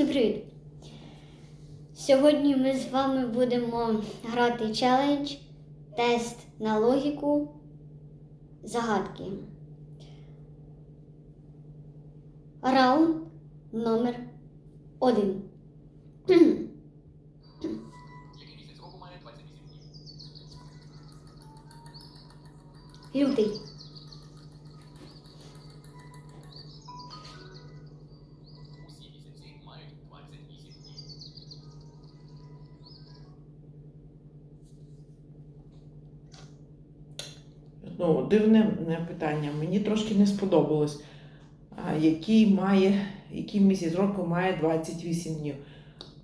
Всім привіт! Сьогодні ми з вами будемо грати челендж, тест на логіку, загадки. Раунд номер один. Який місяць року має 28 днів? Лютий. Ну, дивне е, питання. Мені трошки не сподобалось. Який має, який місяць року має 28 днів.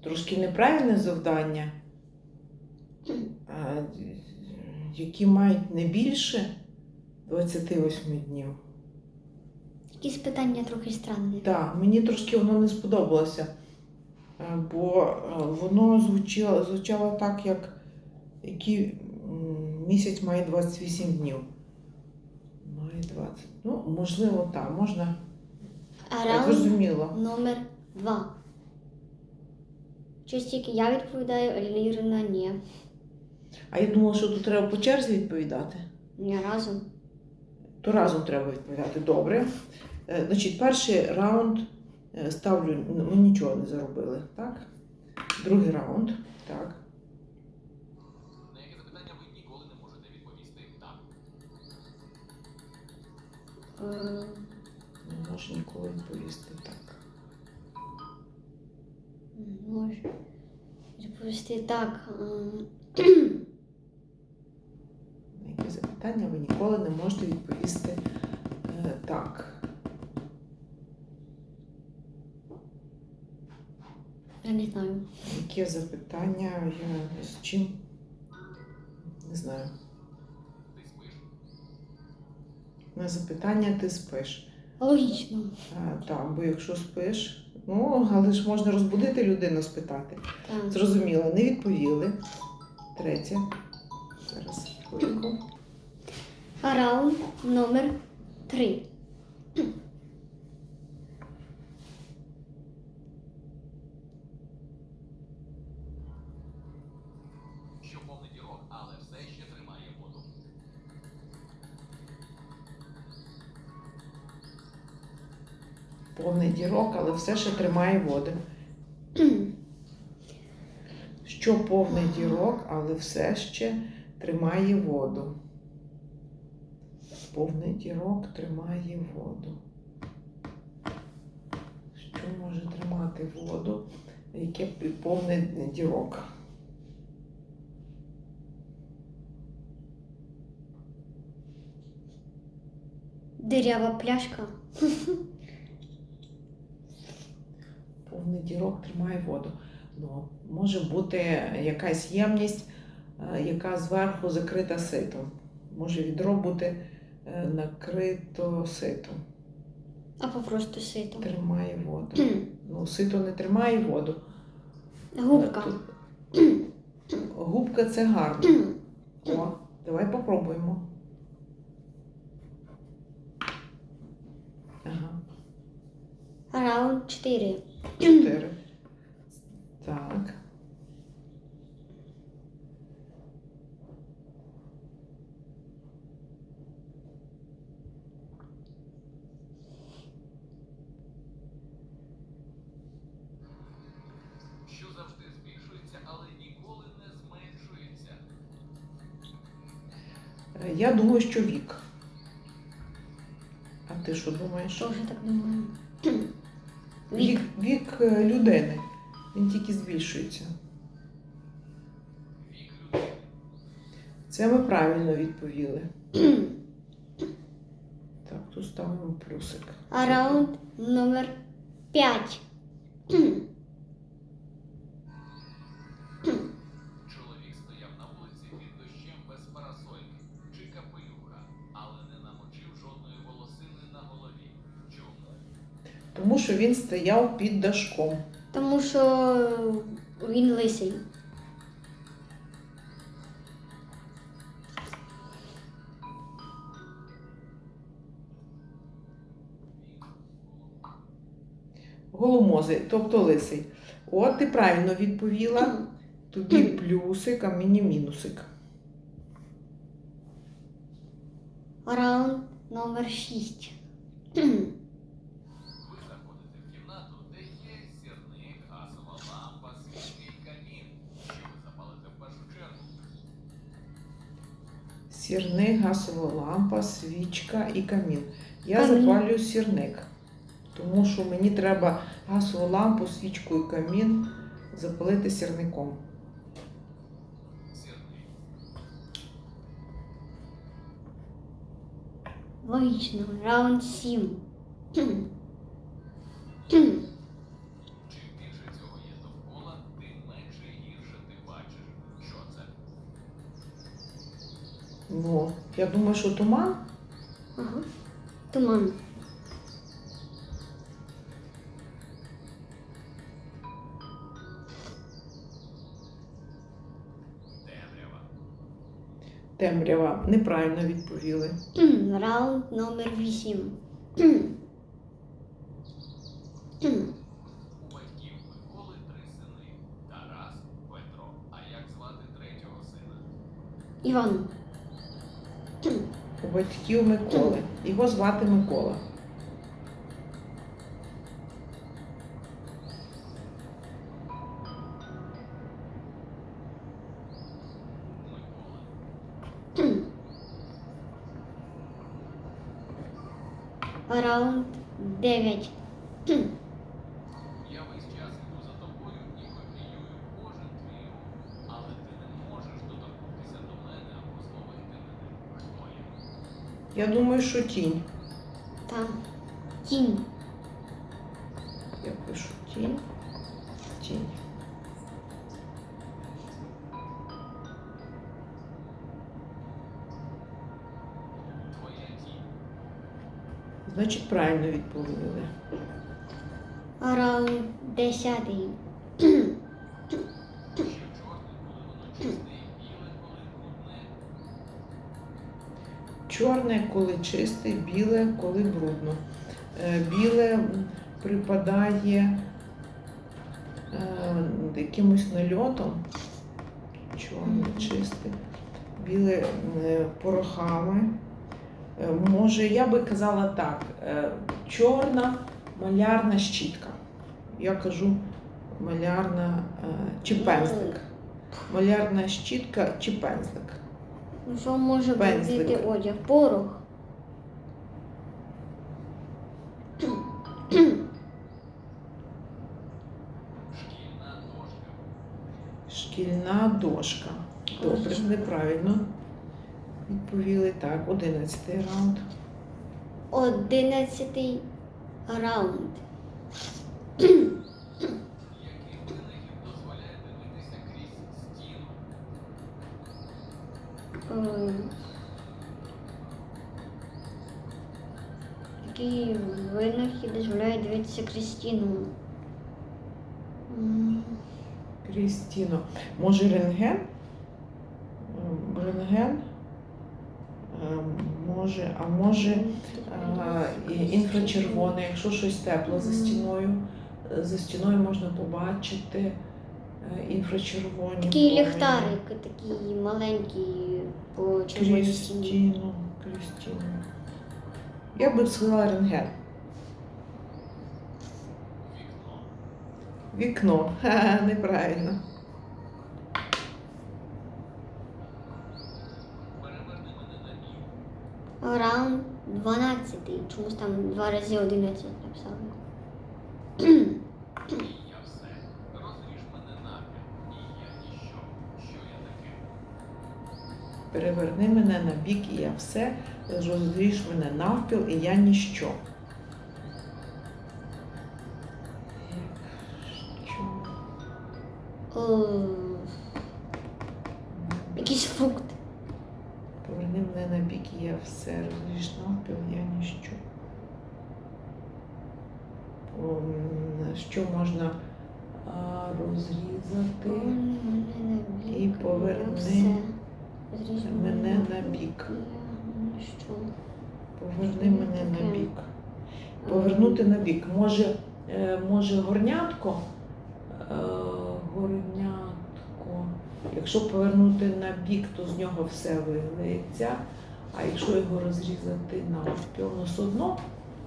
Трошки неправильне завдання. Які мають не більше 28 днів. Якісь питання трохи странні. Так, мені трошки воно не сподобалося. Е, Бо е, воно звучало, звучало так, як який місяць має 28 днів. Має 20. Ну, можливо, так, можна. А раунд зрозуміло. номер два. Щось тільки я відповідаю, а Ірина ні. А я думала, що тут треба по черзі відповідати. Не разом. То разом треба відповідати. Добре. Е, Значить, перший раунд е, ставлю, ми нічого не заробили, так? Другий раунд. Так. На яке запитання ви ніколи не можете відповісти так. Е, Не можу ніколи відповісти так. Може відповісти так. ем, яке запитання ви ніколи не можете відповісти е, так. Я не знаю. Яке запитання я з чим? Не знаю. На запитання ти спиш. Логічно. А, так, бо якщо спиш, ну, але ж можна розбудити людину спитати. Так. Зрозуміло, не відповіли. Третє. Зараз хвилинку. Раунд номер три. Все ще тримає воду. Що повний дірок, але все ще тримає воду. Повний дірок тримає воду. Що може тримати воду? Яке повний дірок? Дирява пляшка. Повний дірок тримає воду. Ну, може бути якась ємність, е, яка зверху закрита ситом. Може відро бути е, накрито ситом. Або просто сито. Тримає воду. Ну, сито не тримає воду. Губка. Губка це гарно. О, давай попробуємо. Ага, Раунд чотири. Чотири. Так. Що завжди збільшується, але ніколи не зменшується. Е, Я думаю, що вік. А ти що думаєш? Що вже так думаю? Вік. Вік е, людини. Він тільки збільшується. Це ми правильно відповіли. так, тут ставимо плюсик. А раунд номер 5. Стояв під дашком. Тому що він лисий. Голомозий, тобто лисий. От ти правильно відповіла. Тобі плюсик, а мені мінусик. Раунд номер 6. Ви заходите в кімнату, де є сірник, газова лампа, свічки і камін. Що ви запалите в першу чергу? Сірник, газова лампа, свічка і камін. Я Камін. запалюю сірник, тому що мені треба газову лампу, свічку і камін запалити сірником. Логічно. Раунд 7. Чим більше цього є довкола, тим менше і гірше ти бачиш. Що це? Ну, я думаю, що туман. Ага. Туман. Темрява. Темрява. Неправильно відповіли. Раунд номер 8. У батьків Миколи три сини. Тарас, Петро. А як звати третього сина? Іван. Батьків Миколи. Його звати. Микола. Раунд 9. Я весь час іду за тобою і копіюю кожен твій рух. Але ти не можеш доторкнутися до мене або зловити мене. Хто я? Думаю, що тінь. Там. Тінь. Я пишу тінь. Тінь. Значить, правильно відповіли. Раунд 10. Чорне, коли чисте, біле, коли брудно. Е, Біле припадає е, якимось нальотом. Чорне, чисте, біле е, порохами. Може, я би казала так: чорна малярна щітка. Я кажу малярна чи пензлик. Малярна щітка чи пензлик. Що може Пензлик. брудити одяг? Порох. Шкільна дошка. Шкільна дошка. Добре, неправильно. Відповіли так, одинадцятий раунд. Одинадцятий раунд. Який винахід дозволяє дивитися крізь стіну? Е, Який винахід дозволяє дивитися крізь стіну? Крістіно. Може рентген? Рентген? Ем, Може, а може а, інфрачервоне, якщо щось тепло за стіною. е, За стіною можна побачити е, інфрачервоні. Такий ліхтарик, такий маленький по червоній стіні. Крістіно, Крістіно. Я би сказала рентген. Вікно. Ха-ха, неправильно. Раунд 12. Чомусь там два рази 11 написали. І я все. Розріж мене напрям. І я ніщо. Що я таке? Переверни мене на бік, і я все. Розріж мене навпіл, і я ніщо. Що? Е, Якийсь фрукт. Поверни мене на бік, і я все. Розріж навпіл, я ніщо. Що можна розрізати? І поверни Мене на бік. Що? Поверни мене на бік. Повернути на бік. Може е, може горнятко, е, горнятко, якщо повернути на бік, то з нього все вилиється. А якщо його розрізати навпіл, ну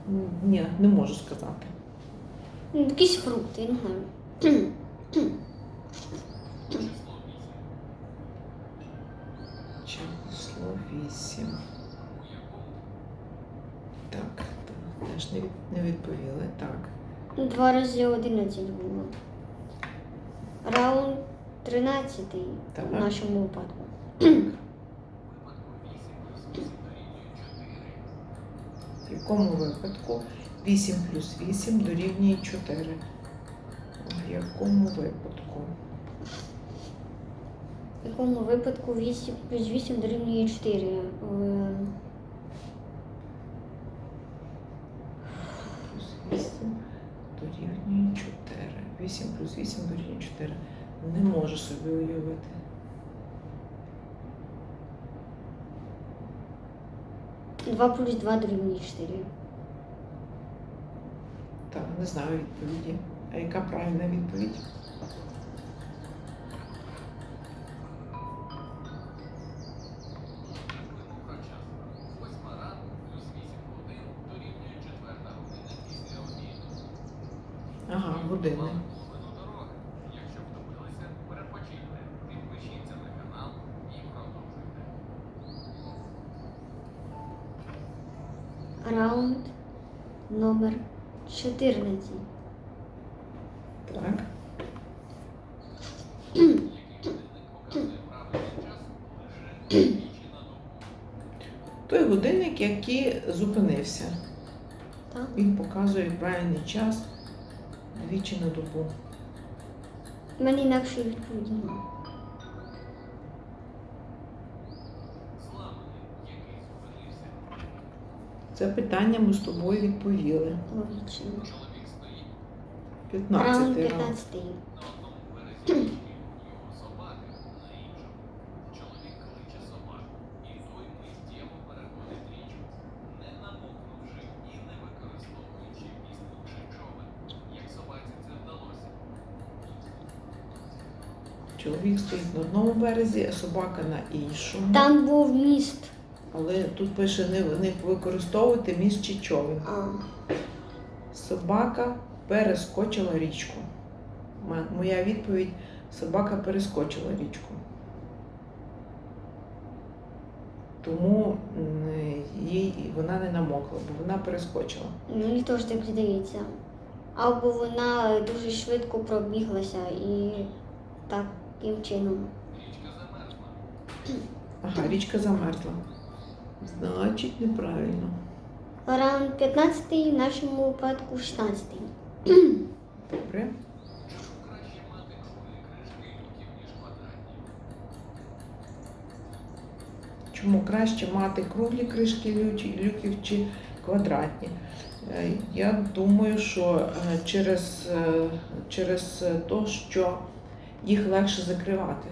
м, ні, не можу сказати. Ну, якісь фрукти, не знаю. Число 8. Число 8. У Так, теж не, від- не відповіли. Так. Два рази 11 було. Раунд 13 Так. в нашому випадку. у випадку 8 плюс 8 дорівнює 4. В якому випадку 8 плюс 8 дорівнює 4? В якому випадку? В якому випадку 8 плюс 8 дорівнює 4. Е, Плюс 8 дорівнює 4. 8 плюс 8 дорівнює 4. Не можу собі уявити. Два плюс 2 дорівнює 4. Так, не знаю відповіді. А яка правильна відповідь? 14. Так. Той годинник, який зупинився. Так. Він показує правильний час двічі на добу. Мені інакше відповідь немає. Це питання ми з тобою відповіли. Логічно. Чоловік стоїть 15 Раунд раунд. 15. на одному березі його собаки на іншому. Чоловік кличе собаку, і той миттєво переходить річку, не намокнувши і не використовуючи вісло. Як собаці це вдалося? Чоловік стоїть на одному березі, а собака на іншому. Там був міст. Але тут пише не, не використовувати міст чи човен. А, Собака перескочила річку. Моя відповідь собака перескочила річку. Тому їй вона не намокла, бо вона перескочила. мені теж так здається. Або вона дуже швидко пробіглася і таким чином. Річка замерзла. Ага, річка замерзла. Значить, неправильно. Раунд 15, в нашому випадку 16. Добре. Чому краще мати круглі кришки люків, чи квадратні? Е, Я думаю, що е, через, е, через те, що їх легше закривати.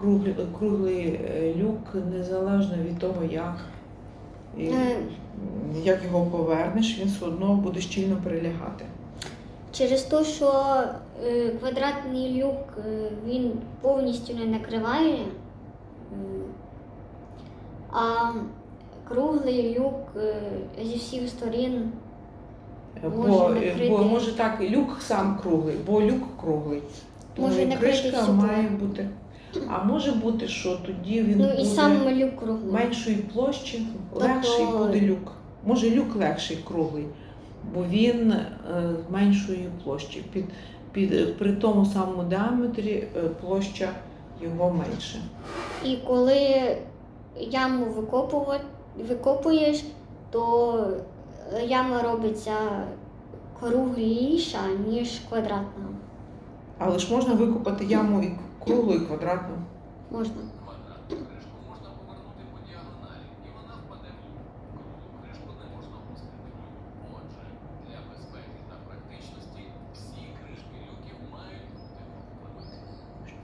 Круглий, круглий е, люк незалежно від того, як, і- Е. як його повернеш, він все одно буде щільно прилягати. Через те, що е, квадратний люк він повністю не накриває, а круглий люк зі всіх сторін Може бо, накрити- бо може так, люк сам круглий, бо люк круглий. Тому Може кришка має бути. А може бути, що тоді він ну буде і сам люк круглий. меншої площі, Тобто- легший буде люк. Може люк легший круглий, бо він е, меншої площі. Під, під, при тому самому діаметрі е, площа його менша. І коли яму викопуєш, то яма робиться кругліша, ніж квадратна. Але ж можна викопати яму і круглу, і квадратну. Можна.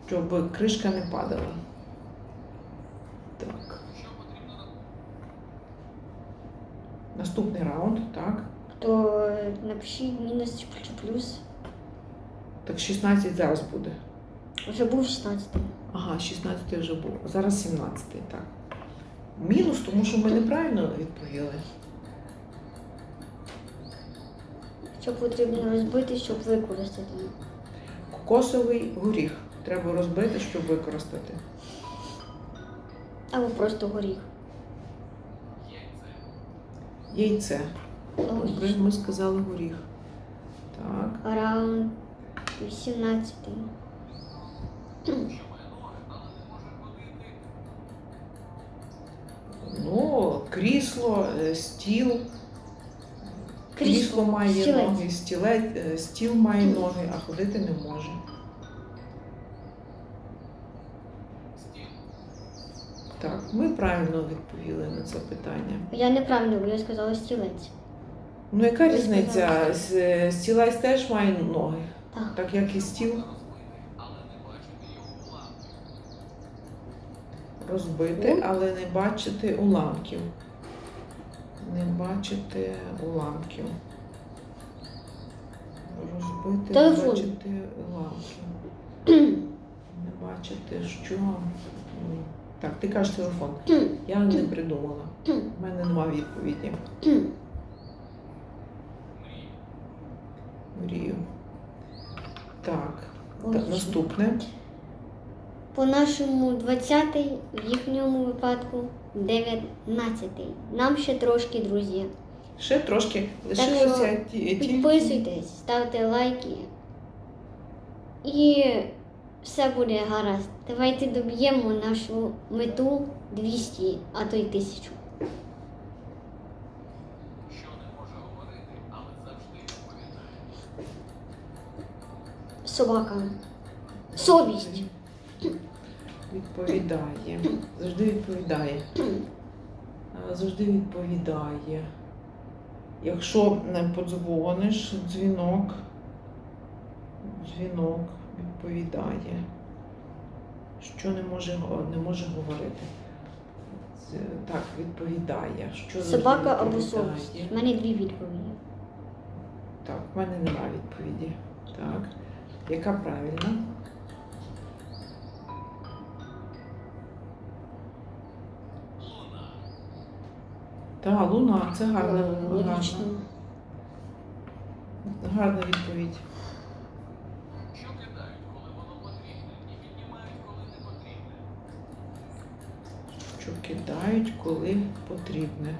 Щоб кришка не падала. Так. Наступний раунд, так. То Е, напишіть мінус чи плюс. Так 16 зараз буде. Вже був 16. Ага, 16 вже був. Зараз 17, так. Мінус, тому що ми неправильно відповіли. Що потрібно розбити, щоб використати. Кокосовий горіх. Треба розбити, щоб використати. Або просто горіх. Яйце. Логічно. ми сказали горіх. Так. Раунд 18. Ну, крісло, е, стіл. Крісло має стілець. ноги, стілець, е, стіл має ноги, а ходити не може. Так, ми правильно відповіли на це питання. Я неправильно, бо я сказала стілець. Ну, яка різниця? сказали. Стілець теж має ноги, Так. як і стіл. Розбити, але не бачити уламків. Не бачити уламків. Розбити, Телефон. не бачити уламків. Не бачити що. Так, ти кажеш телефон. Я не придумала. У мене немає відповіді. Мрію. Так, так Логічно. наступне. По нашому 20-й, в їхньому випадку 19-й. Нам ще трошки, друзі. Ще трошки лишилося ті- тільки. Підписуйтесь, ставте лайки. І все буде гаразд. Давайте доб'ємо нашу мету 200, а то й 1000. Що не може говорити, але завжди відповідає. Собака. Совість. Відповідає. Завжди відповідає. Завжди відповідає. Якщо не подзвониш, дзвінок, дзвінок відповідає. Що не може, не може говорити. Так, відповідає. Що Собака або совість. У мене дві відповіді. Так, в мене немає відповіді. Так. Яка правильна? Луна. Та, луна, це гарна, Е, гарна, відповідь. Що кидають, коли воно потрібне, і піднімають, коли не потрібне. Що кидають, коли потрібне.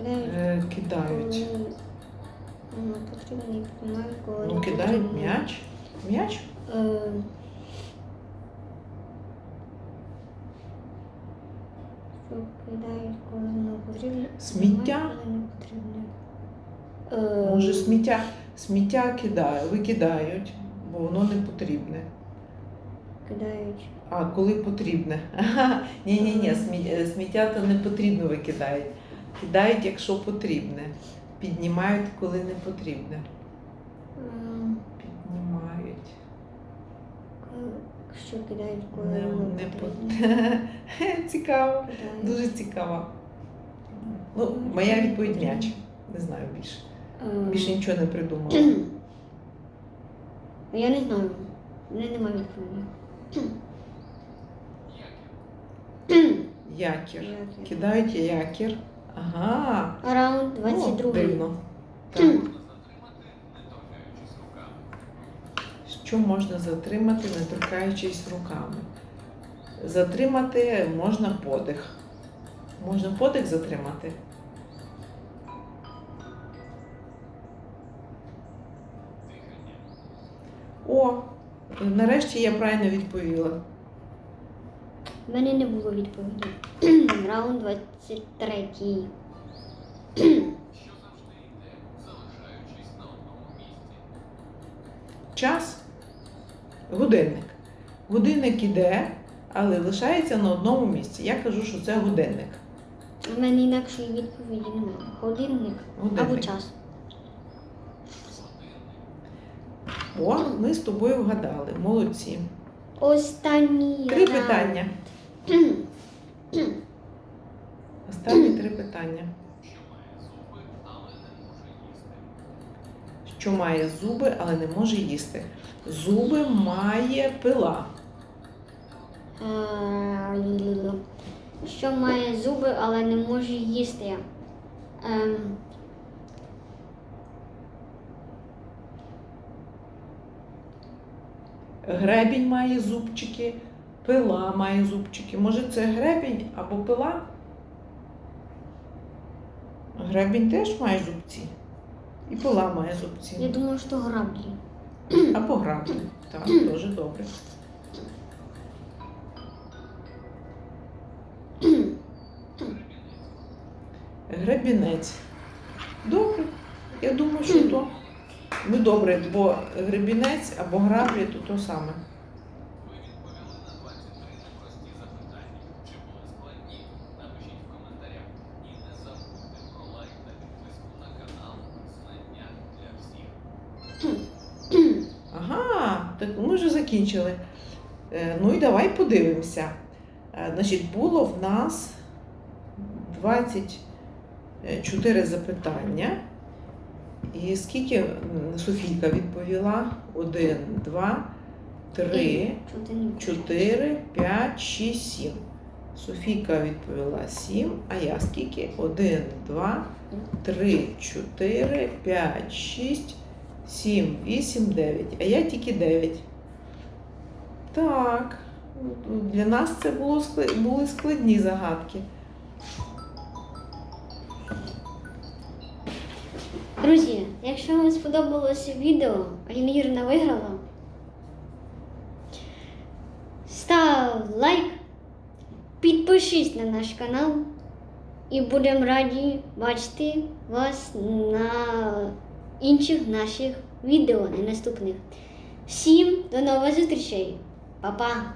Е, кидають. Потрібно і піднімають, коли Ну, не кидають потрібно. м'яч. М'яч? Е, Що кидають, коли воно потрібно. Сміття? коли не потрібно. Е, Може, сміття, сміття кидають, викидають, бо воно не потрібне. Кидають. А коли потрібне? Ні, ні, ні, сміття то не потрібно викидають. Кидають, якщо потрібне. Піднімають, коли не потрібне. Ем, Піднімають. Що кидають, коли Не, не потрібно. по... Цікаво. Кидають. Дуже цікаво. Ну, моя відповідь м'яч. Не знаю більше. Ем, Більше нічого не придумала. Я не знаю. У мене немає відповіді. Якір. Якір. Якір. Кидають якір. Ага. Раунд О, 22. дивно. Так. Що можна затримати, не торкаючись руками? Затримати можна подих. Можна подих затримати. О, нарешті я правильно відповіла. У мене не було відповіді. Раунд 23. Що завжди йде, залишаючись на одному місці. Час. Годинник. Годинник іде, але лишається на одному місці. Я кажу, що це годинник. У мене інакшої відповіді немає. Годинник або час. О, ми з тобою вгадали. Молодці. Останній Три раунд. питання. Останні три питання. Що має зуби, але не може їсти. Зуби має пила. Е, Що має зуби, але не може їсти. Ем, Гребінь має зубчики, пила має зубчики. Може, це гребінь або пила? Гребінь теж має зубці. І пила має зубці. я думаю, що граблі. Або граблі. Так, дуже добре. Гребінець. Добре. Я думаю, що то. Ну добре, бо гребінець або граблі то то саме. Ви відповіли на 23 непрості запитання. Чи були складні? Напишіть в коментарях. І не забудьте про лайк та підписку на канал Знання для всіх. Ага, так ми вже закінчили. Е, Ну і давай подивимося. Е, Значить, було в нас 24 запитання. І скільки Софійка відповіла? 1, 2, 3, Що ти не 4, 5, 6, 7. Софійка відповіла 7, а я скільки? 1, 2, 3, 4, 5, 6, 7, 8, 9. А я тільки 9. Так. Для нас це було, були складні загадки. Друзі, якщо вам сподобалося відео, Альмірна виграла, став лайк, підпишись на наш канал і будемо раді бачити вас на інших наших відео, на наступних. Всім до нових зустрічей! 老板